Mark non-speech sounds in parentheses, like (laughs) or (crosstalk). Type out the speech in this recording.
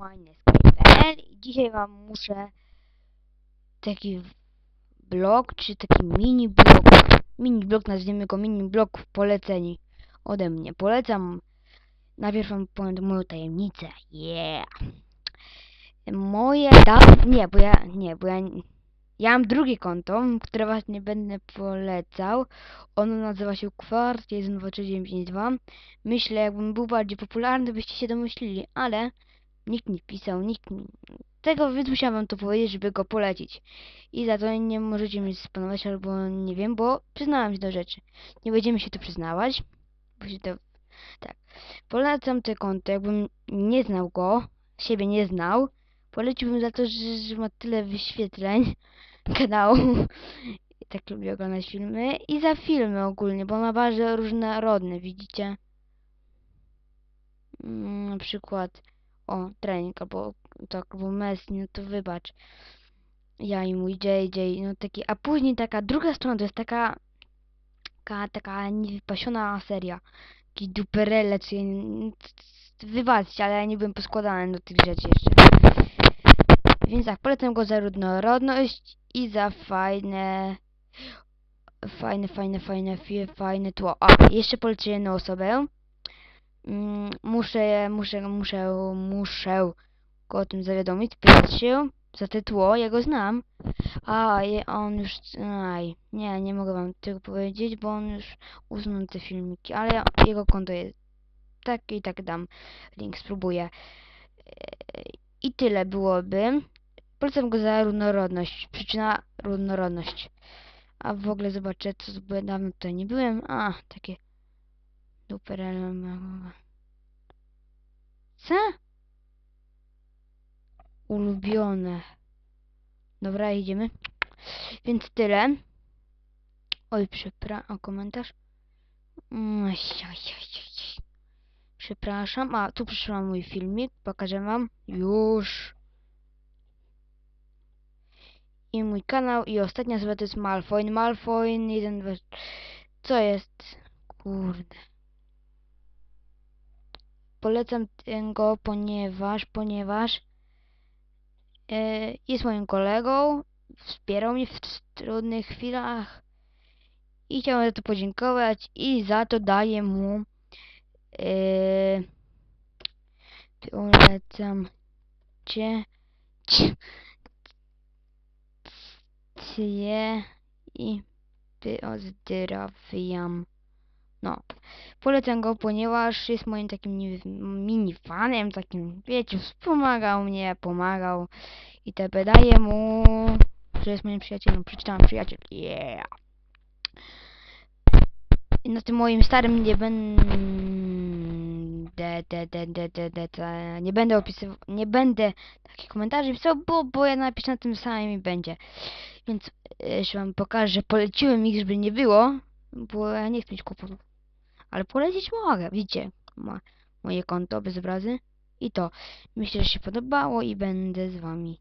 minecraft.pl i dzisiaj wam muszę taki blog, czy taki mini blog, mini blog, nazwijmy go mini blog poleceni ode mnie. Polecam, najpierw wam powiem moją tajemnicę, yeah. Moje, da, nie, bo ja, nie, bo ja, ja mam drugie konto, które was nie będę polecał. Ono nazywa się Kwart 12352. Myślę, jakbym był bardziej popularny, byście się domyślili, ale nikt nie pisał, nikt nie... Tego więc musiałem to powiedzieć, żeby go polecić. I za to nie możecie mnie spanować, albo nie wiem, bo przyznałem się do rzeczy. Nie będziemy się tu przyznawać, bo się to... Tak. Polecam te konto, jakbym nie znał go, siebie nie znał, poleciłbym za to, że, że ma tyle wyświetleń (laughs) kanału. Tak lubię oglądać filmy. I za filmy ogólnie, bo ma bardzo różnorodne, widzicie? Mm, na przykład o, trening, albo tak, albo Messi, no to wybacz. Ja i mój JJ, no taki, a później taka druga strona to jest taka, taka, taka niewypasiona seria. Taki duperele, czy wybaczcie, ale ja nie byłem poskładany do tych rzeczy jeszcze. Więc tak, polecam go za różnorodność i za fajne, fajne, fajne, fajne, fajne tło. A, jeszcze polecę jedną osobę. Mm, muszę, muszę, muszę, muszę go o tym zawiadomić, pytać się za te tło, ja go znam. A, on już, aj, nie, nie mogę wam tego powiedzieć, bo on już usunął te filmiki, ale jego konto jest tak i tak dam link, spróbuję. I tyle byłoby. Polecam go za różnorodność. Przyczyna różnorodność. A w ogóle zobaczę, co bo dawno tutaj nie byłem. A, takie duper Co? Ulubione. Dobra, idziemy. Więc tyle. Oj, przepraszam. Komentarz. Mm, oj, oj. Przepraszam. A, tu przyszłam mój filmik. Pokażę wam. Już. I mój kanał. I ostatnia nazwa to jest Malfoyn. Malfoyn 1, 2... Co jest? Kurde. Polecam go, ponieważ, ponieważ e, jest moim kolegą, wspierał mnie w trudnych chwilach i chciałem za to podziękować i za to daję mu e, polecam cię, cię, cię i pozdrawiam. No, polecam go, ponieważ jest moim takim ni- mini fanem, takim, wiecie, wspomagał mnie, pomagał i TP daję mu, że jest moim przyjacielem, przeczytałem przyjaciel, yeah. I na tym moim starym nie będę, de, de, de, de, de, de, nie będę opisywał, nie będę takich komentarzy pisał, bo, bo ja napiszę na tym samym i będzie. Więc e, jeszcze wam pokażę, poleciłem ich, żeby nie było, bo ja nie chcę mieć kłopotów. Ale polecić mogę, widzicie, ma moje konto bez obrazy. I to, myślę, że się podobało i będę z wami